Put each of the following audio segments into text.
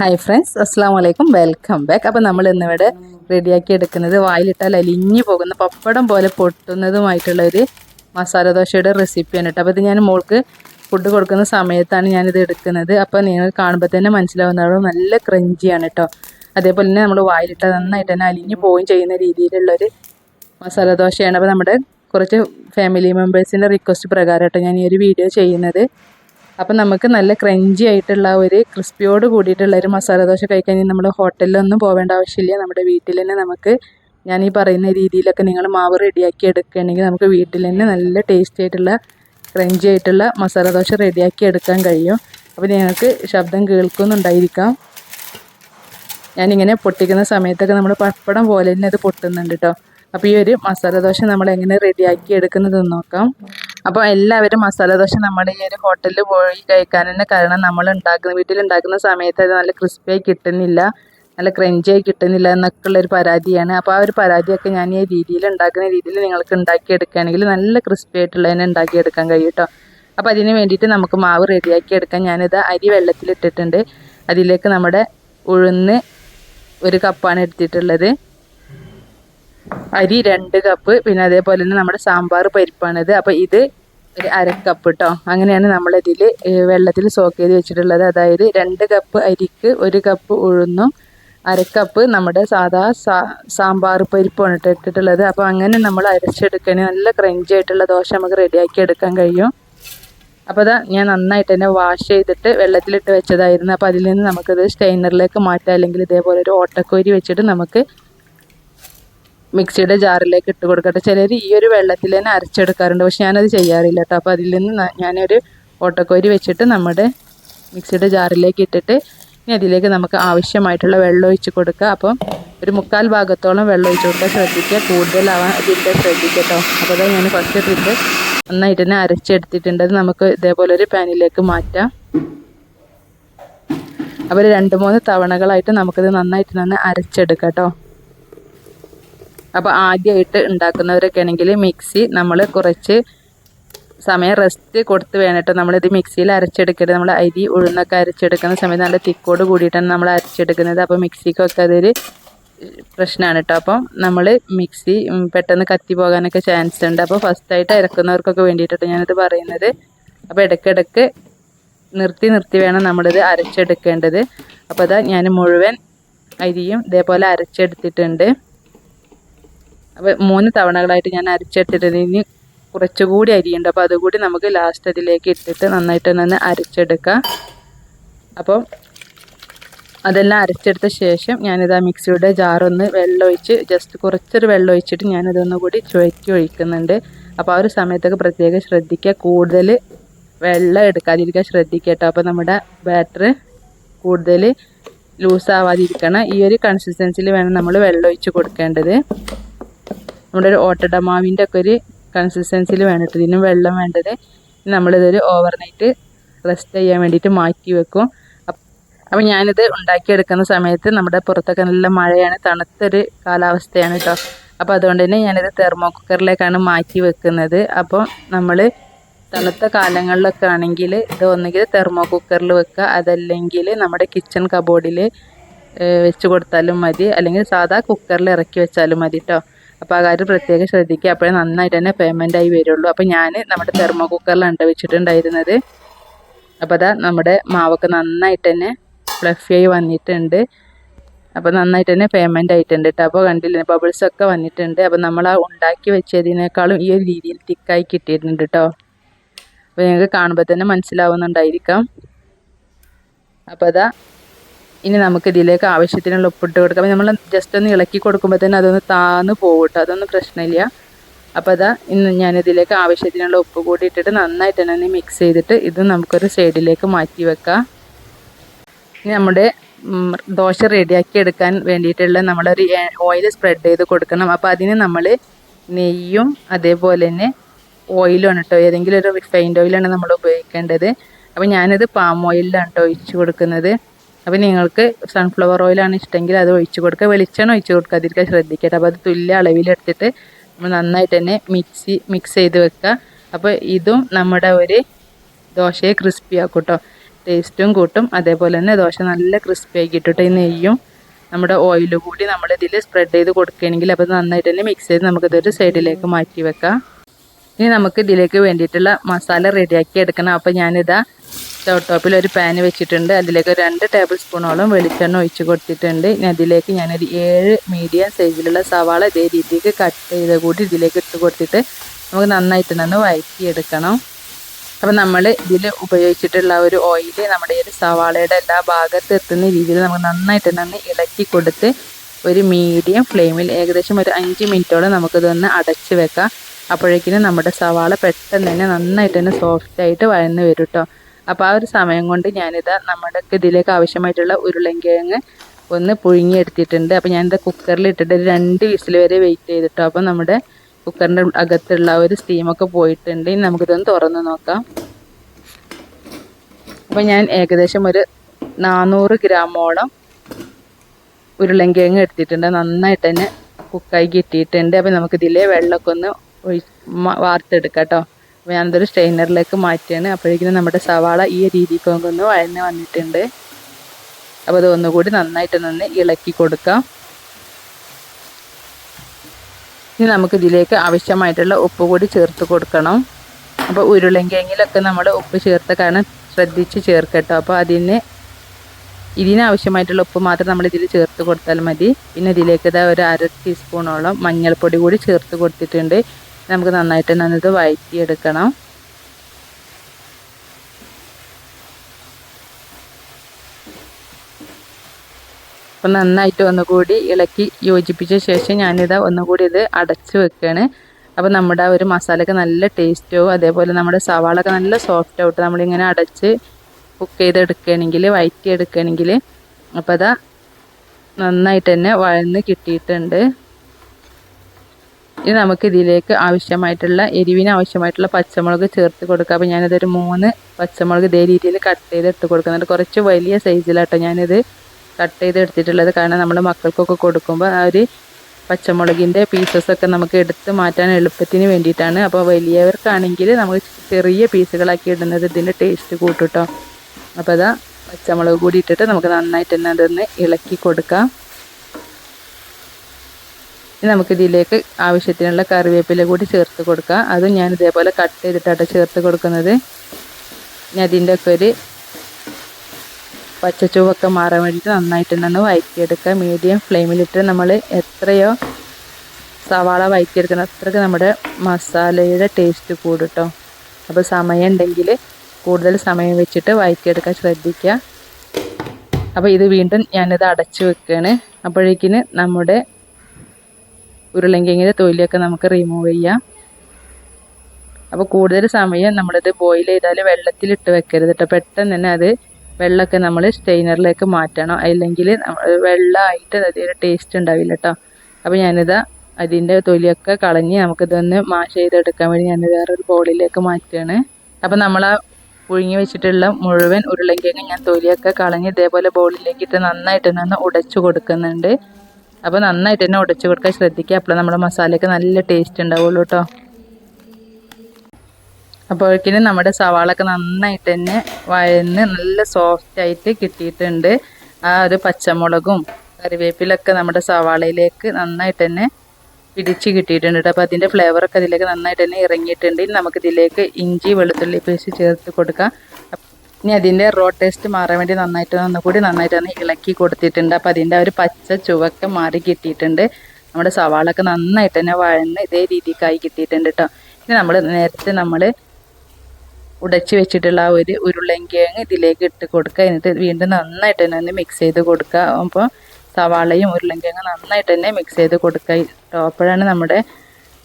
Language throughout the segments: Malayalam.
ഹായ് ഫ്രണ്ട്സ് അസ്സാം വലൈക്കും വെൽക്കം ബാക്ക് അപ്പോൾ നമ്മൾ ഇന്നിവിടെ റെഡിയാക്കി എടുക്കുന്നത് വായിലിട്ടാൽ അലിഞ്ഞു പോകുന്ന പപ്പടം പോലെ പൊട്ടുന്നതുമായിട്ടുള്ള ഒരു മസാല ദോശയുടെ റെസിപ്പിയാണ് കേട്ടോ. അപ്പോൾ ഇത് ഞാൻ മോൾക്ക് ഫുഡ് കൊടുക്കുന്ന സമയത്താണ് ഞാനിത് എടുക്കുന്നത്. അപ്പോൾ നിങ്ങൾ കാണുമ്പോൾ തന്നെ മനസ്സിലാവുന്നത് നല്ല ക്രഞ്ചിയാണ് കേട്ടോ. അതേപോലെ തന്നെ നമ്മൾ വായിലിട്ടാൽ നന്നായിട്ട് തന്നെ അലിഞ്ഞു പോവുകയും ചെയ്യുന്ന രീതിയിലുള്ളൊരു മസാല ദോശയാണ്. അപ്പോൾ നമ്മുടെ കുറച്ച് ഫാമിലി മെമ്പേഴ്സിന്റെ റിക്വസ്റ്റ് പ്രകാരം കേട്ടോ ഞാൻ ഈ ഒരു വീഡിയോ ചെയ്യുന്നത്. അപ്പം നമുക്ക് നല്ല ക്രഞ്ചി ആയിട്ടുള്ള ഒരു ക്രിസ്പിയോട് കൂടിയിട്ടുള്ള ഒരു മസാല ദോശ കഴിക്കാൻ നമ്മൾ ഹോട്ടലിലൊന്നും പോവേണ്ട ആവശ്യമില്ല. നമ്മുടെ വീട്ടിൽ തന്നെ നമുക്ക് ഞാൻ ഈ പറയുന്ന രീതിയിലൊക്കെ നിങ്ങൾ മാവ് റെഡിയാക്കി എടുക്കുകയാണെങ്കിൽ നമുക്ക് വീട്ടിൽ തന്നെ നല്ല ടേസ്റ്റി ആയിട്ടുള്ള ക്രഞ്ചി ആയിട്ടുള്ള മസാല ദോശ റെഡിയാക്കി എടുക്കാൻ കഴിയും. അപ്പോൾ നിങ്ങൾക്ക് ശബ്ദം കേൾക്കുന്നുണ്ടായിരിക്കാം. ഞാനിങ്ങനെ പൊട്ടിക്കുന്ന സമയത്തൊക്കെ നമ്മൾ പപ്പടം പോലെ തന്നെ അത് പൊട്ടുന്നുണ്ട് കേട്ടോ അപ്പോൾ ഈ ഒരു മസാല ദോശ നമ്മൾ എങ്ങനെ റെഡിയാക്കി എടുക്കുന്നതെന്ന് നോക്കാം. അപ്പോൾ എല്ലാവരും മസാല ദോശ നമ്മൾ ഈ ഒരു ഹോട്ടലിൽ പോയി കഴിക്കാൻ തന്നെ കാരണം നമ്മൾ ഉണ്ടാക്കുന്ന വീട്ടിൽ ഉണ്ടാക്കുന്ന സമയത്ത് അത് നല്ല ക്രിസ്പിയായി കിട്ടുന്നില്ല നല്ല ക്രഞ്ചിയായി കിട്ടുന്നില്ല എന്നൊക്കെ ഉള്ളൊരു പരാതിയാണ്. അപ്പോൾ ആ ഒരു പരാതിയൊക്കെ ഞാൻ ഈ രീതിയിൽ ഉണ്ടാക്കുന്ന രീതിയിൽ നിങ്ങൾക്ക് ഉണ്ടാക്കി എടുക്കുകയാണെങ്കിൽ നല്ല ക്രിസ്പി ആയിട്ടുള്ളതിനെ ഉണ്ടാക്കിയെടുക്കാൻ കഴിയും കേട്ടോ. അപ്പോൾ അതിന് വേണ്ടിയിട്ട് നമുക്ക് മാവ് റെഡിയാക്കി എടുക്കാൻ ഞാനിത് അരി വെള്ളത്തിലിട്ടിട്ടുണ്ട്. അതിലേക്ക് നമ്മുടെ ഉഴുന്ന് ഒരു കപ്പാണ് എടുത്തിട്ടുള്ളത്. അരി രണ്ട് കപ്പ് പിന്നെ അതേപോലെ തന്നെ നമ്മുടെ സാമ്പാർ പരിപ്പാണിത്. അപ്പോൾ ഇത് ഒരു അരക്കപ്പ് കേട്ടോ അങ്ങനെയാണ് നമ്മളിതിൽ വെള്ളത്തിൽ സോക്ക് ചെയ്ത് വെച്ചിട്ടുള്ളത്. അതായത് രണ്ട് കപ്പ് അരിക്ക് ഒരു കപ്പ് ഉഴുന്നും അരക്കപ്പ് നമ്മുടെ സാധാ സാമ്പാർ പരിപ്പാണ് ഇട്ടിട്ടുള്ളത്. അപ്പോൾ അങ്ങനെ നമ്മൾ അരച്ചെടുക്കണേ. നല്ല ക്രഞ്ചി ആയിട്ടുള്ള ദോശ നമുക്ക് റെഡിയാക്കി എടുക്കാൻ കഴിയും. അപ്പോൾ അതാ ഞാൻ നന്നായിട്ട് തന്നെ വാഷ് ചെയ്തിട്ട് വെള്ളത്തിലിട്ട് വെച്ചതായിരുന്നു. അപ്പോൾ അതിൽ നിന്ന് നമുക്കത് സ്റ്റെയിനറിലേക്ക് മാറ്റാം. അല്ലെങ്കിൽ ഇതേപോലെ ഒരു ഓട്ടക്കോരി വെച്ചിട്ട് നമുക്ക് മിക്സിയുടെ ജാറിലേക്ക് ഇട്ട് കൊടുക്കട്ടെ. ചിലർ ഈ ഒരു വെള്ളത്തിൽ തന്നെ അരച്ചെടുക്കാറുണ്ട്. പക്ഷെ ഞാനത് ചെയ്യാറില്ല കേട്ടോ. അപ്പോൾ അതിൽ നിന്ന് ഞാനൊരു ഓട്ടക്കോരി വെച്ചിട്ട് നമ്മുടെ മിക്സിയുടെ ജാറിലേക്ക് ഇട്ടിട്ട് ഇനി അതിലേക്ക് നമുക്ക് ആവശ്യമായിട്ടുള്ള വെള്ളം ഒഴിച്ച് കൊടുക്കുക. അപ്പം ഒരു മുക്കാൽ ഭാഗത്തോളം വെള്ളം ഒഴിച്ച് കൊടുക്കുക ശ്രദ്ധിക്കുക. കൂടുതലാവാൻ അതിന്റെ ശ്രദ്ധിക്കുക കേട്ടോ. അപ്പോൾ അതാ ഞാൻ ഫസ്റ്റ് ട്രിപ്പ് നന്നായിട്ട് തന്നെ അരച്ചെടുത്തിട്ടുണ്ട്. നമുക്ക് ഇതേപോലെ ഒരു പാനിലേക്ക് മാറ്റാം. അപ്പോൾ രണ്ട് മൂന്ന് തവണകളായിട്ട് നമുക്കിത് നന്നായിട്ട് തന്നെ അരച്ചെടുക്കാം കേട്ടോ. അപ്പോൾ ആദ്യമായിട്ട് ഉണ്ടാക്കുന്നവരൊക്കെ ആണെങ്കിൽ മിക്സി നമ്മൾ കുറച്ച് സമയം റെസ്റ്റ് കൊടുത്ത് വേണിട്ട്. നമ്മളിത് മിക്സിയിൽ അരച്ചെടുക്കരുത്. നമ്മൾ അരി ഉഴുന്നൊക്കെ അരച്ചെടുക്കുന്ന സമയത്ത് നല്ല തിക്കോട് കൂടിയിട്ടാണ് നമ്മൾ അരച്ചെടുക്കുന്നത്. അപ്പോൾ മിക്സിക്കൊക്കെ അതൊരു പ്രശ്നമാണ് കേട്ടോ അപ്പം നമ്മൾ മിക്സി പെട്ടെന്ന് കത്തി പോകാനൊക്കെ ചാൻസ് ഉണ്ട്. അപ്പോൾ ഫസ്റ്റായിട്ട് അരക്കുന്നവർക്കൊക്കെ വേണ്ടിയിട്ടാണ് ഞാനിത് പറയുന്നത്. അപ്പോൾ ഇടയ്ക്കിടയ്ക്ക് നിർത്തി നിർത്തി വേണം നമ്മളിത് അരച്ചെടുക്കേണ്ടത്. അപ്പോൾ അതാ ഞാൻ മുഴുവൻ അരിയും ഇതേപോലെ അരച്ചെടുത്തിട്ടുണ്ട്. അപ്പോൾ മൂന്ന് തവണകളായിട്ട് ഞാൻ അരച്ചെടുത്തിട്ടുണ്ട്. ഇനി കുറച്ചുകൂടി അരിയുണ്ട്. അപ്പോൾ അതുകൂടി നമുക്ക് ലാസ്റ്റ് അതിലേക്ക് ഇട്ടിട്ട് നന്നായിട്ട് ഒന്ന് അരച്ചെടുക്കാം. അപ്പോൾ അതെല്ലാം അരച്ചെടുത്ത ശേഷം ഞാനിത് ആ മിക്സിയുടെ ജാറൊന്ന് വെള്ളമൊഴിച്ച് ജസ്റ്റ് കുറച്ചൊരു വെള്ളം ഒഴിച്ചിട്ട് ഞാനിതൊന്നും കൂടി ചുഴറ്റി ഒഴിക്കുന്നുണ്ട്. അപ്പോൾ ആ ഒരു സമയത്തൊക്കെ പ്രത്യേകം ശ്രദ്ധിക്കുക. കൂടുതൽ വെള്ളം എടുക്കാതിരിക്കാൻ ശ്രദ്ധിക്കുക കേട്ടോ. അപ്പോൾ നമ്മുടെ ബാറ്റർ കൂടുതൽ ലൂസാവാതിരിക്കണം ഈ ഒരു കൺസിസ്റ്റൻസിയിൽ വേണം നമ്മൾ വെള്ളം ഒഴിച്ച് കൊടുക്കേണ്ടത്. നമ്മുടെ ഒരു ഓട്ടടമാവിന്റെ ഒക്കെ ഒരു കൺസിസ്റ്റൻസിയിൽ വേണ്ടിട്ട് ഇതിനും വെള്ളം വേണ്ടത് നമ്മളിതൊരു ഓവർനൈറ്റ് റെസ്റ്റ് ചെയ്യാൻ വേണ്ടിയിട്ട് മാറ്റി വെക്കും. അപ്പം ഞാനിത് ഉണ്ടാക്കിയെടുക്കുന്ന സമയത്ത് നമ്മുടെ പുറത്തൊക്കെ നല്ല മഴയാണ് തണുത്തൊരു കാലാവസ്ഥയാണ് കേട്ടോ അപ്പോൾ അതുകൊണ്ട് തന്നെ ഞാനിത് തെർമോ കുക്കറിലേക്കാണ് മാറ്റി വെക്കുന്നത്. അപ്പോൾ നമ്മൾ തണുത്ത കാലങ്ങളിലൊക്കെ ആണെങ്കിൽ ഇത് ഒന്നുകിൽ തെർമോ കുക്കറിൽ വെക്കുക അതല്ലെങ്കിൽ നമ്മുടെ കിച്ചൺ കബോർഡിൽ വെച്ച് കൊടുത്താലും മതി. അല്ലെങ്കിൽ സാധാ കുക്കറിൽ ഇറക്കി വെച്ചാലും മതി കേട്ടോ അപ്പോൾ ആ കാര്യം പ്രത്യേകം ശ്രദ്ധിക്കുക. അപ്പോഴേ നന്നായിട്ട് തന്നെ പേയ്മെന്റ് ആയി വരുള്ളൂ. അപ്പോൾ ഞാൻ നമ്മുടെ തെർമോ കുക്കറിലാണ് വെച്ചിട്ടുണ്ടായിരുന്നത് അപ്പോൾ അതാ നമ്മുടെ മാവൊക്കെ നന്നായിട്ട് തന്നെ ഫ്ലഫിയായി വന്നിട്ടുണ്ട്. അപ്പോൾ നന്നായിട്ട് തന്നെ പേയ്മെന്റ് ആയിട്ടുണ്ട് കേട്ടോ അപ്പോൾ കണ്ടില്ലേ ബബിൾസ് ഒക്കെ വന്നിട്ടുണ്ട്. അപ്പോൾ നമ്മൾ ആ ഉണ്ടാക്കി വെച്ചതിനേക്കാളും ഈ ഒരു രീതിയിൽ തിക്കായി കിട്ടിയിട്ടുണ്ട് കേട്ടോ അപ്പോൾ ഞങ്ങൾക്ക് കാണുമ്പോൾ തന്നെ മനസ്സിലാവുന്നുണ്ടായിരിക്കാം. അപ്പോൾ അതാ ഇനി നമുക്ക് ഇതിലേക്ക് ആവശ്യത്തിനുള്ള ഉപ്പിട്ട് കൊടുക്കാം. നമ്മൾ ജസ്റ്റ് ഒന്ന് ഇളക്കി കൊടുക്കുമ്പോൾ തന്നെ അതൊന്ന് താന്ന് പോകട്ടോ അതൊന്നും പ്രശ്നമില്ല. അപ്പോൾ അതാ ഇന്ന് ഞാനിതിലേക്ക് ആവശ്യത്തിനുള്ള ഉപ്പ് കൂടി ഇട്ടിട്ട് നന്നായിട്ട് തന്നെ മിക്സ് ചെയ്തിട്ട് ഇത് നമുക്കൊരു സൈഡിലേക്ക് മാറ്റി വെക്കാം. ഇനി നമ്മുടെ ദോശ റെഡിയാക്കി എടുക്കാൻ വേണ്ടിയിട്ടുള്ള നമ്മളൊരു ഓയിൽ സ്പ്രെഡ് ചെയ്ത് കൊടുക്കണം. അപ്പോൾ അതിന് നമ്മൾ നെയ്യും അതേപോലെ തന്നെ ഓയിലാണ് കേട്ടോ ഏതെങ്കിലും ഒരു റിഫൈൻഡ് ഓയിലാണ് നമ്മൾ ഉപയോഗിക്കേണ്ടത്. അപ്പോൾ ഞാനിത് പാം ഓയിലാണ് കേട്ടോ ഒഴിച്ച് കൊടുക്കുന്നത്. അപ്പോൾ നിങ്ങൾക്ക് സൺഫ്ലവർ ഓയിലാണ് ഇഷ്ടമെങ്കിൽ അത് ഒഴിച്ച് കൊടുക്കുക. വെളിച്ചെണ്ണ ഒഴിച്ച് കൊടുക്കാതിരിക്കാൻ ശ്രദ്ധിക്കട്ടെ. അപ്പോൾ അത് തുല്യ അളവിലെടുത്തിട്ട് നമ്മൾ നന്നായിട്ട് തന്നെ മിക്സി മിക്സ് ചെയ്ത് വെക്കുക. അപ്പോൾ ഇതും നമ്മുടെ ഒരു ദോശയെ ക്രിസ്പി ആക്കും കേട്ടോ ടേസ്റ്റും കൂട്ടും. അതേപോലെ തന്നെ ദോശ നല്ല ക്രിസ്പി ആക്കി ഇട്ടിട്ട് ഈ നെയ്യും നമ്മുടെ ഓയിൽ കൂടി നമ്മൾ സ്പ്രെഡ് ചെയ്ത് കൊടുക്കുകയാണെങ്കിൽ അപ്പോൾ നന്നായിട്ട് തന്നെ മിക്സ് ചെയ്ത് നമുക്കിതൊരു സൈഡിലേക്ക് മാറ്റി വെക്കാം. ഇനി നമുക്ക് ഇതിലേക്ക് വേണ്ടിയിട്ടുള്ള മസാല റെഡിയാക്കി എടുക്കണം. അപ്പോൾ ഞാനിതാ സ്റ്റവ് ടോപ്പിൽ ഒരു പാൻ വെച്ചിട്ടുണ്ട്. അതിലേക്ക് രണ്ട് ടേബിൾ സ്പൂണോളം വെളിച്ചെണ്ണ ഒഴിച്ച് കൊടുത്തിട്ടുണ്ട്. ഇനി അതിലേക്ക് ഞാനൊരു ഏഴ് മീഡിയം സൈസിലുള്ള സവാള ഇതേ രീതിക്ക് കട്ട് ചെയ്ത് കൂടി ഇതിലേക്ക് ഇട്ട് കൊടുത്തിട്ട് നമുക്ക് നന്നായിട്ട് നിന്ന് വഴറ്റിയെടുക്കണം. അപ്പം നമ്മൾ ഇതിൽ ഉപയോഗിച്ചിട്ടുള്ള ഒരു ഓയിൽ നമ്മുടെ ഈ ഒരു സവാളയുടെ എല്ലാ ഭാഗത്ത് എത്തുന്ന രീതിയിൽ നമുക്ക് നന്നായിട്ട് തന്നെ ഇളക്കി കൊടുത്ത് ഒരു മീഡിയം ഫ്ലെയിമിൽ ഏകദേശം ഒരു അഞ്ച് മിനിറ്റോളം നമുക്കിതൊന്ന് അടച്ച് വെക്കാം. അപ്പോഴേക്കിനും നമ്മുടെ സവാള പെട്ടെന്ന് തന്നെ നന്നായിട്ട് തന്നെ സോഫ്റ്റായിട്ട് വഴന്ന് വരും കേട്ടോ അപ്പോൾ ആ ഒരു സമയം കൊണ്ട് ഞാനിത് നമ്മുടെ ഇതിലേക്ക് ആവശ്യമായിട്ടുള്ള ഉരുളൻകിഴങ്ങ് ഒന്ന് പുഴുങ്ങിയെടുത്തിട്ടുണ്ട്. അപ്പോൾ ഞാനിത് കുക്കറിൽ ഇട്ടിട്ട് രണ്ട് വിസിൽ വരെ വെയിറ്റ് ചെയ്തിട്ടോ. അപ്പോൾ നമ്മുടെ കുക്കറിന്റെ അകത്തുള്ള ഒരു സ്റ്റീമൊക്കെ പോയിട്ടുണ്ട്. ഇനി നമുക്കിതൊന്ന് തുറന്ന് നോക്കാം. അപ്പോൾ ഞാൻ ഏകദേശം ഒരു നാനൂറ് ഗ്രാമോളം ഉരുളൻകിഴങ്ങ് എടുത്തിട്ടുണ്ട്. നന്നായിട്ട് തന്നെ കുക്കായി കിട്ടിയിട്ടുണ്ട്. അപ്പോൾ നമുക്കിതിലെ വെള്ളമൊക്കെ ഒന്ന് വാർത്തെടുക്കാം കേട്ടോ അപ്പോൾ ഞാനതൊരു സ്ട്രെയിനറിലേക്ക് മാറ്റിയാണ്. അപ്പോഴേക്കും നമ്മുടെ സവാള ഈ രീതിക്ക് ഒന്ന് വഴന്ന് വന്നിട്ടുണ്ട്. അപ്പോൾ അത് ഒന്നുകൂടി നന്നായിട്ട് നിന്ന് ഇളക്കി കൊടുക്കാം. ഇനി നമുക്ക് ഇതിലേക്ക് ആവശ്യമായിട്ടുള്ള ഉപ്പ് കൂടി ചേർത്ത് കൊടുക്കണം. അപ്പോൾ ഉരുളൻകിഴങ്ങിലൊക്കെ നമ്മൾ ഉപ്പ് ചേർത്ത കാരണം ശ്രദ്ധിച്ച് ചേർക്കട്ടോ. അപ്പോൾ അതിന് ഇതിനാവശ്യമായിട്ടുള്ള ഉപ്പ് മാത്രം നമ്മൾ ഇതിൽ ചേർത്ത് കൊടുത്താൽ മതി. പിന്നെ ഇതിലേക്ക് ഇതാ ഒരു അര ടീസ്പൂണോളം മഞ്ഞൾപ്പൊടി കൂടി ചേർത്ത് കൊടുത്തിട്ടുണ്ട്. നമുക്ക് നന്നായിട്ട് നന്നത് വഴറ്റിയെടുക്കണം. അപ്പം നന്നായിട്ട് ഒന്നുകൂടി ഇളക്കി യോജിപ്പിച്ച ശേഷം ഞാനിത് ഒന്നുകൂടി ഇത് അടച്ചു വെക്കുകയാണ് അപ്പോൾ നമ്മുടെ ഒരു മസാലയൊക്കെ നല്ല ടേസ്റ്റോ അതേപോലെ നമ്മുടെ സവാളൊക്കെ നല്ല സോഫ്റ്റ് ആയിട്ട് നമ്മളിങ്ങനെ അടച്ച് കുക്ക് ചെയ്തെടുക്കുകയാണെങ്കിൽ വഴറ്റി എടുക്കുകയാണെങ്കിൽ അപ്പോൾ അതാ നന്നായിട്ട് തന്നെ വഴന്ന് കിട്ടിയിട്ടുണ്ട്. ഇനി നമുക്ക് ഇതിലേക്ക് ആവശ്യമായിട്ടുള്ള എരിവിന് ആവശ്യമായിട്ടുള്ള പച്ചമുളക് ചേർത്ത് കൊടുക്കുക അപ്പോൾ ഞാനിതൊരു മൂന്ന് പച്ചമുളക് ഇതേ രീതിയിൽ കട്ട് ചെയ്ത് ഇട്ട് കൊടുക്കുന്നുണ്ട് കുറച്ച് വലിയ സൈസിലാട്ടോ ഞാനിത് കട്ട് ചെയ്ത് എടുത്തിട്ടുള്ളത്. കാരണം നമ്മൾ മക്കൾക്കൊക്കെ കൊടുക്കുമ്പോൾ ആ ഒരു പച്ചമുളകിന്റെ പീസസൊക്കെ നമുക്ക് എടുത്ത് മാറ്റാൻ എളുപ്പത്തിന് വേണ്ടിയിട്ടാണ്. അപ്പോൾ വലിയവർക്കാണെങ്കിൽ നമുക്ക് ചെറിയ പീസുകളാക്കി ഇടുന്നത് ഇതിന്റെ ടേസ്റ്റ് കൂട്ടുട്ടോ. അപ്പോൾ അതാ പച്ചമുളക് കൂടി ഇട്ടിട്ട് നമുക്ക് നന്നായിട്ട് തന്നെ അതൊന്ന് ഇളക്കി കൊടുക്കാം. ഇനി നമുക്കിതിലേക്ക് ആവശ്യത്തിനുള്ള കറിവേപ്പില കൂടി ചേർത്ത് കൊടുക്കാം. അതും ഞാൻ ഇതേപോലെ കട്ട് ചെയ്തിട്ടാണ് ചേർത്ത് കൊടുക്കുന്നത്. ഇനി അതിന്റെ ഒക്കെ ഒരു പച്ചച്ചുവൊക്കെ മാറാൻ വേണ്ടിയിട്ട് നന്നായിട്ട് തന്നെ വഴറ്റിയെടുക്കുക മീഡിയം ഫ്ലെയിമിലിട്ട് നമ്മൾ എത്രയോ സവാള വഴറ്റിയെടുക്കണം അത്രയ്ക്ക് നമ്മുടെ മസാലയുടെ ടേസ്റ്റ് കൂടും കേട്ടോ അപ്പോൾ സമയം ഉണ്ടെങ്കിൽ കൂടുതൽ സമയം വെച്ചിട്ട് വഴറ്റിയെടുക്കാൻ ശ്രദ്ധിക്കുക. അപ്പോൾ ഇത് വീണ്ടും ഞാനിത് അടച്ചു വെക്കുകയാണ്. അപ്പോഴേക്കിന് നമ്മുടെ ഉരുളൻകിഴങ്ങിന്റെ തൊലിയൊക്കെ നമുക്ക് റിമൂവ് ചെയ്യാം. അപ്പോൾ കൂടുതൽ സമയം നമ്മളിത് ബോയിൽ ചെയ്താൽ വെള്ളത്തിലിട്ട് വെക്കരുത് കേട്ടോ പെട്ടെന്ന് തന്നെ അത് വെള്ളമൊക്കെ നമ്മൾ സ്റ്റെയിനറിലേക്ക് മാറ്റണം. അല്ലെങ്കിൽ വെള്ളമായിട്ട് അതിന്റെ ടേസ്റ്റ് ഉണ്ടാവില്ല കേട്ടോ അപ്പോൾ ഞാനിത് അതിന്റെ തൊലിയൊക്കെ കളഞ്ഞ് നമുക്കിതൊന്ന് മാ ചെയ്തെടുക്കാൻ വേണ്ടി ഞാൻ വേറൊരു ബോളിലേക്ക് മാറ്റുകയാണ്. അപ്പോൾ നമ്മൾ ആ പുഴുങ്ങി വെച്ചിട്ടുള്ള മുഴുവൻ ഉരുളൻകിഴങ്ങ് ഞാൻ തൊലിയൊക്കെ കളഞ്ഞ് ഇതേപോലെ ബോളിലേക്ക് ഇട്ട് നന്നായിട്ട് നിന്ന് ഉടച്ചു കൊടുക്കുന്നുണ്ട്. അപ്പോൾ നന്നായിട്ട് തന്നെ ഉടച്ചു കൊടുക്കാൻ ശ്രദ്ധിക്കുക. അപ്പോൾ നമ്മുടെ മസാലയ്ക്ക് നല്ല ടേസ്റ്റ് ഉണ്ടാവുള്ളൂ കേട്ടോ അപ്പോഴേക്കിനും നമ്മുടെ സവാളൊക്കെ നന്നായിട്ട് തന്നെ വഴന്ന് നല്ല സോഫ്റ്റ് ആയിട്ട് കിട്ടിയിട്ടുണ്ട്. ആ ഒരു പച്ചമുളകും കറിവേപ്പിലൊക്കെ നമ്മുടെ സവാളയിലേക്ക് നന്നായിട്ട് തന്നെ പിടിച്ച് കിട്ടിയിട്ടുണ്ട് കേട്ടോ അപ്പോൾ അതിന്റെ ഫ്ലേവറൊക്കെ അതിലേക്ക് നന്നായിട്ട് തന്നെ ഇറങ്ങിയിട്ടുണ്ട്. ഇനി നമുക്കിതിലേക്ക് ഇഞ്ചി വെളുത്തുള്ളി പേസ്റ്റ് ചേർത്ത് കൊടുക്കാം. ഇനി അതിന്റെ റോ ടേസ്റ്റ് മാറാൻ വേണ്ടി നന്നായിട്ട് ഒന്നുകൂടി നന്നായിട്ട് ഒന്ന് ഇളക്കി കൊടുത്തിട്ടുണ്ട്. അപ്പോൾ അതിന്റെ ഒരു പച്ച ചുവക്കെ മാറി കിട്ടിയിട്ടുണ്ട്. നമ്മുടെ സവാളൊക്കെ നന്നായിട്ട് തന്നെ വഴന്ന് ഇതേ രീതിക്കായി കിട്ടിയിട്ടുണ്ട് കേട്ടോ ഇനി നമ്മൾ നേരത്തെ നമ്മൾ ഉടച്ചു വെച്ചിട്ടുള്ള ആ ഒരു ഉരുളങ്കിഴങ്ങ് ഇതിലേക്ക് ഇട്ട് കൊടുക്കുക. എന്നിട്ട് വീണ്ടും നന്നായിട്ട് തന്നെ ഒന്ന് മിക്സ് ചെയ്ത് കൊടുക്കുക. അപ്പോൾ സവാളയും ഉരുളങ്കിഴങ്ങ് നന്നായിട്ട് തന്നെ മിക്സ് ചെയ്ത് കൊടുക്കുക. കേട്ടോ അപ്പോഴാണ് നമ്മുടെ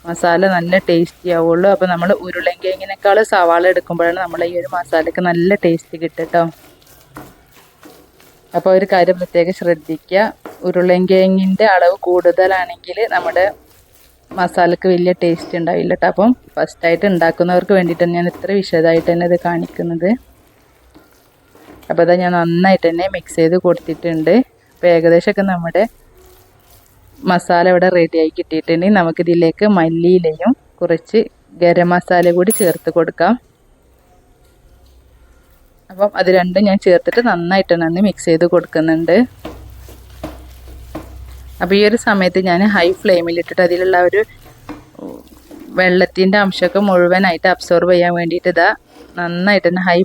മസാല നല്ല ടേസ്റ്റി ആവുള്ളൂ. അപ്പോൾ നമ്മൾ ഉരുളൻകിഴങ്ങിനേക്കാൾ സവാള എടുക്കുമ്പോഴാണ് നമ്മൾ ഈ ഒരു മസാലയ്ക്ക് നല്ല ടേസ്റ്റ് കിട്ടട്ടോ. കേട്ടോ അപ്പോൾ ഒരു കാര്യം പ്രത്യേകം ശ്രദ്ധിക്കുക ഉരുളൻകിഴങ്ങിന്റെ അളവ് കൂടുതലാണെങ്കിൽ നമ്മുടെ മസാലയ്ക്ക് വലിയ ടേസ്റ്റ് ഉണ്ടാവില്ല കേട്ടോ അപ്പം ഫസ്റ്റായിട്ട് ഉണ്ടാക്കുന്നവർക്ക് വേണ്ടിയിട്ടാണ് ഞാൻ ഇത്ര വിശദമായിട്ട് തന്നെ ഇത് കാണിക്കുന്നത്. അപ്പോൾ അതാ ഞാൻ നന്നായിട്ട് തന്നെ മിക്സ് ചെയ്ത് കൊടുത്തിട്ടുണ്ട്. അപ്പോൾ ഏകദേശമൊക്കെ നമ്മുടെ മസാല ഇവിടെ റെഡിയായി കിട്ടിയിട്ടുണ്ടെങ്കിൽ നമുക്കിതിലേക്ക് മല്ലിയിലയും കുറച്ച് ഗരം മസാല കൂടി ചേർത്ത് കൊടുക്കാം. അപ്പം അത് രണ്ടും ഞാൻ ചേർത്തിട്ട് നന്നായിട്ട് നന്ദി മിക്സ് ചെയ്ത് കൊടുക്കുന്നുണ്ട്. അപ്പോൾ ഈ ഒരു സമയത്ത് ഞാൻ ഹൈ ഫ്ലെയിമിൽ ഇട്ടിട്ട് അതിലുള്ള ഒരു വെള്ളത്തിന്റെ അംശമൊക്കെ മുഴുവനായിട്ട് അബ്സോർബ് ചെയ്യാൻ വേണ്ടിയിട്ട് ഇതാ നന്നായിട്ട് തന്നെ ഹൈ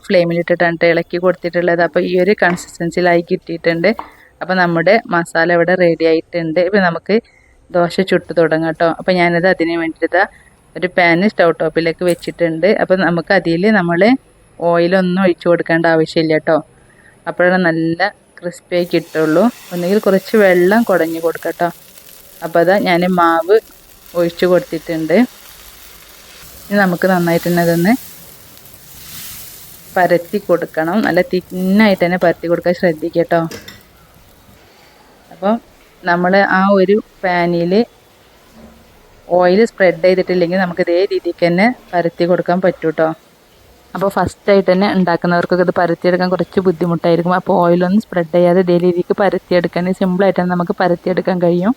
ട്ടോ ഇളക്കി കൊടുത്തിട്ടുള്ളത്. അപ്പോൾ ഈ ഒരു കൺസിസ്റ്റൻസിയിലായി കിട്ടിയിട്ടുണ്ട്. അപ്പോൾ നമ്മുടെ മസാല ഇവിടെ റെഡി ആയിട്ടുണ്ട്. ഇപ്പോൾ നമുക്ക് ദോശ ചുട്ട് തുടങ്ങാം കേട്ടോ അപ്പോൾ ഞാനത് അതിന് വേണ്ടിയിട്ട് ഒരു പാന് സ്റ്റൗ ടോപ്പിലേക്ക് വെച്ചിട്ടുണ്ട്. അപ്പോൾ നമുക്ക് അതിൽ നമ്മൾ ഓയിലൊന്നും ഒഴിച്ചു കൊടുക്കേണ്ട ആവശ്യമില്ല കേട്ടോ അപ്പോഴാണ് നല്ല ക്രിസ്പി ആയി കിട്ടുള്ളൂ. ഒന്നുകിൽ കുറച്ച് വെള്ളം കുടഞ്ഞു കൊടുക്കാം കേട്ടോ അപ്പോൾ അതാ ഞാൻ മാവ് ഒഴിച്ചു കൊടുത്തിട്ടുണ്ട്. ഇനി നമുക്ക് നന്നായിട്ട് തന്നെ അതൊന്ന് പരത്തി കൊടുക്കണം. നല്ല തിന്നായിട്ട് തന്നെ പരത്തി കൊടുക്കാൻ ശ്രദ്ധിക്കുക കേട്ടോ അപ്പം നമ്മൾ ആ ഒരു പാനിൽ ഓയിൽ സ്പ്രെഡ് ചെയ്തിട്ടില്ലെങ്കിൽ നമുക്ക് ഇതേ രീതിക്ക് തന്നെ പരത്തി കൊടുക്കാൻ പറ്റും കേട്ടോ അപ്പോൾ ഫസ്റ്റായിട്ട് തന്നെ ഉണ്ടാക്കുന്നവർക്കൊക്കെ ഇത് പരത്തിയെടുക്കാൻ കുറച്ച് ബുദ്ധിമുട്ടായിരിക്കും. അപ്പോൾ ഓയിലൊന്നും സ്പ്രെഡ് ചെയ്യാതെ ഇതേ രീതിക്ക് പരത്തിയെടുക്കാൻ സിമ്പിളായിട്ട് തന്നെ നമുക്ക് പരത്തിയെടുക്കാൻ കഴിയും.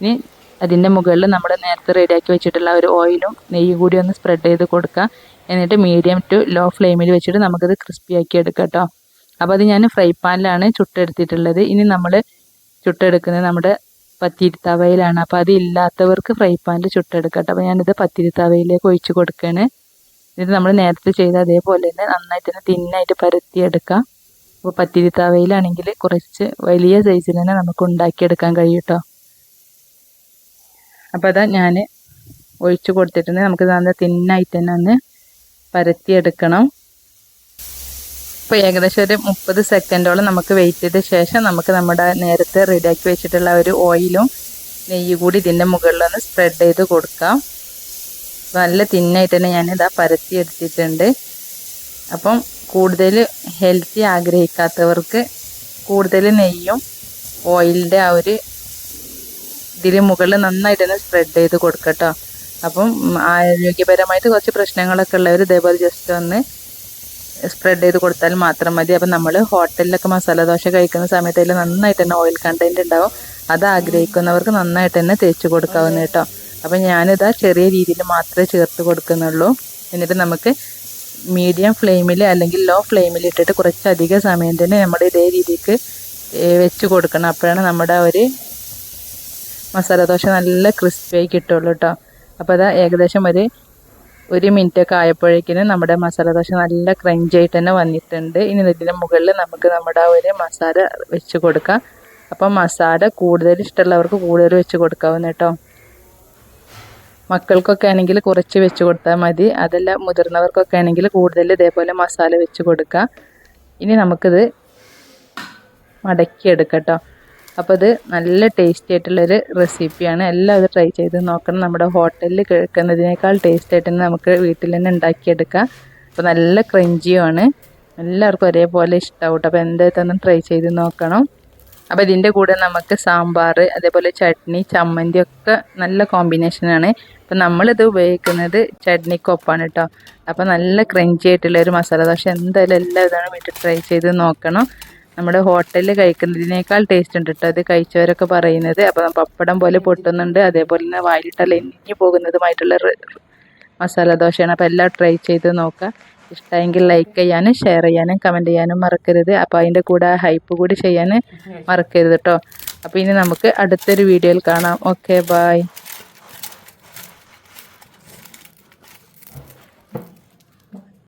ഇനി അതിന്റെ മുകളിൽ നമ്മൾ നേരത്തെ റെഡിയാക്കി വെച്ചിട്ടുള്ള ഒരു ഓയിലും നെയ്യും കൂടി ഒന്ന് സ്പ്രെഡ് ചെയ്ത് കൊടുക്കുക. എന്നിട്ട് മീഡിയം ടു ലോ ഫ്ലെയിമിൽ വെച്ചിട്ട് നമുക്കത് ക്രിസ്പി ആക്കി എടുക്കാം കേട്ടോ. അപ്പോൾ അത് ഞാൻ ഫ്രൈ പാനിലാണ് ചുട്ടെടുത്തിട്ടുള്ളത്. ഇനി നമ്മൾ ചുട്ടെടുക്കുന്നത് നമ്മുടെ പത്തിരി തവയിലാണ് അപ്പോൾ അത് ഇല്ലാത്തവർക്ക് ഫ്രൈ പാനിൽ ചുട്ടെടുക്കട്ടെ. അപ്പോൾ ഞാനിത് പത്തിരി തവയിലേക്ക് ഒഴിച്ച് കൊടുക്കുകയാണ് ഇത് നമ്മൾ നേരത്തെ ചെയ്ത അതേപോലെ തന്നെ നന്നായിട്ട് തന്നെ തിന്നായിട്ട് പരത്തിയെടുക്കാം. അപ്പോൾ പത്തിരി തവയിലാണെങ്കിൽ കുറച്ച് വലിയ സൈസിൽ തന്നെ നമുക്ക് ഉണ്ടാക്കിയെടുക്കാൻ കഴിയും കേട്ടോ. അപ്പോൾ അതാ ഞാൻ ഒഴിച്ച് കൊടുത്തിട്ടുണ്ട്. നമുക്ക് നല്ല തിന്നായിട്ട് തന്നെ ഒന്ന് പരത്തിയെടുക്കണം. ഇപ്പോൾ ഏകദേശം ഒരു മുപ്പത് സെക്കൻഡോളം നമുക്ക് വെയിറ്റ് ചെയ്ത ശേഷം നമുക്ക് നമ്മുടെ നേരത്തെ റെഡിയാക്കി വെച്ചിട്ടുള്ള ഒരു ഓയിലും നെയ്യ് കൂടി ഇതിന്റെ മുകളിലൊന്ന് സ്പ്രെഡ് ചെയ്ത് കൊടുക്കാം. നല്ല തിന്നായിട്ട് തന്നെ ഇതാ പരത്തി എടുത്തിട്ടുണ്ട്. അപ്പം കൂടുതൽ ഹെൽത്തി ആഗ്രഹിക്കാത്തവർക്ക് കൂടുതൽ നെയ്യും ഓയിലിന്റെ ആ ഒരു ഇതിൽ മുകളിൽ നന്നായിട്ട് തന്നെ സ്പ്രെഡ് ചെയ്ത് കൊടുക്കട്ടോ. അപ്പം ആരോഗ്യപരമായിട്ട് കുറച്ച് പ്രശ്നങ്ങളൊക്കെ ഉള്ളവർ ഇതേപോലെ ജസ്റ്റ് ഒന്ന് സ്പ്രെഡ് ചെയ്ത് കൊടുത്താൽ മാത്രം മതി. അപ്പം നമ്മൾ ഹോട്ടലിലൊക്കെ മസാല ദോശ കഴിക്കുന്ന സമയത്ത് അതിൽ നന്നായിട്ട് തന്നെ ഓയിൽ കണ്ടന്റ് ഉണ്ടാവും. അത് ആഗ്രഹിക്കുന്നവർക്ക് നന്നായിട്ട് തന്നെ തേച്ച് കൊടുക്കാവുന്ന കേട്ടോ. അപ്പം ഞാനിതാ ചെറിയ രീതിയിൽ മാത്രമേ ചേർത്ത് കൊടുക്കുന്നുള്ളൂ. എന്നിട്ട് നമുക്ക് മീഡിയം ഫ്ലെയിമിൽ അല്ലെങ്കിൽ ലോ ഫ്ലെയിമിൽ ഇട്ടിട്ട് കുറച്ചധികം സമയം തന്നെ നമ്മൾ ഇതേ രീതിക്ക് വെച്ച് കൊടുക്കണം. അപ്പോഴാണ് നമ്മുടെ ഒരു മസാല ദോശ നല്ല ക്രിസ്പിയായി കിട്ടുള്ളൂ കേട്ടോ. അപ്പോൾ അതാ ഏകദേശം ഒരു ഒരു മിനിറ്റൊക്കെ ആയപ്പോഴേക്കിനും നമ്മുടെ മസാല ദോശ നല്ല ക്രഞ്ചി ആയിട്ട് തന്നെ വന്നിട്ടുണ്ട്. ഇനി ഇതിന്റെ മുകളിൽ നമുക്ക് നമ്മുടെ ഒരു മസാല വെച്ച് കൊടുക്കാം. അപ്പം മസാല കൂടുതൽ ഇഷ്ടമുള്ളവർക്ക് കൂടുതൽ വെച്ച് കൊടുക്കാവുന്ന കേട്ടോ. മക്കൾക്കൊക്കെ ആണെങ്കിൽ കുറച്ച് വെച്ച് കൊടുത്താൽ മതി. അതല്ല മുതിർന്നവർക്കൊക്കെ ആണെങ്കിൽ കൂടുതൽ ഇതേപോലെ മസാല വെച്ച് കൊടുക്കുക ഇനി നമുക്കിത് മടക്കിയെടുക്കാം കേട്ടോ. അപ്പോൾ ഇത് നല്ല ടേസ്റ്റി ആയിട്ടുള്ളൊരു റെസിപ്പിയാണ് എല്ലാവരും ട്രൈ ചെയ്ത് നോക്കണം. നമ്മുടെ ഹോട്ടലിൽ കേൾക്കുന്നതിനേക്കാൾ ടേസ്റ്റ് ആയിട്ട് തന്നെ നമുക്ക് വീട്ടിൽ തന്നെ ഉണ്ടാക്കിയെടുക്കാം. അപ്പോൾ നല്ല ക്രഞ്ചിയുമാണ്. എല്ലാവർക്കും ഒരേപോലെ ഇഷ്ടമാവും അപ്പോൾ എന്തായാലും ട്രൈ ചെയ്ത് നോക്കണം. അപ്പോൾ ഇതിന്റെ കൂടെ നമുക്ക് സാമ്പാർ അതേപോലെ ചട്നി ചമ്മന്തി ഒക്കെ നല്ല കോമ്പിനേഷനാണ്. അപ്പോൾ നമ്മളിത് ഉപയോഗിക്കുന്നത് ചട്നിക്കൊപ്പാണ് കേട്ടോ അപ്പോൾ നല്ല ക്രഞ്ചി ആയിട്ടുള്ള ഒരു മസാല ദോശ. എന്തായാലും എല്ലാ ഇതാണ് വീട്ടിൽ ട്രൈ ചെയ്ത് നോക്കണം. നമ്മുടെ ഹോട്ടലിൽ കഴിക്കുന്നതിനേക്കാൾ ടേസ്റ്റ് ഉണ്ട് കേട്ടോ അത് കഴിച്ചവരൊക്കെ പറയുന്നത്. അപ്പോൾ പപ്പടം പോലെ പൊട്ടുന്നുണ്ട്. അതേപോലെ തന്നെ വായിലിട്ടല്ല എരിഞ്ഞു പോകുന്നതുമായിട്ടുള്ള മസാല ദോശയാണ്. അപ്പോൾ എല്ലാം ട്രൈ ചെയ്ത് നോക്കുക ഇഷ്ടമെങ്കിൽ ലൈക്ക് ചെയ്യാനും ഷെയർ ചെയ്യാനും കമന്റ് ചെയ്യാനും മറക്കരുത്. അപ്പോൾ അതിന്റെ കൂടെ ഹൈപ്പ് കൂടി ചെയ്യാൻ മറക്കരുത് കേട്ടോ അപ്പോൾ ഇനി നമുക്ക് അടുത്തൊരു വീഡിയോയിൽ കാണാം. Okay bye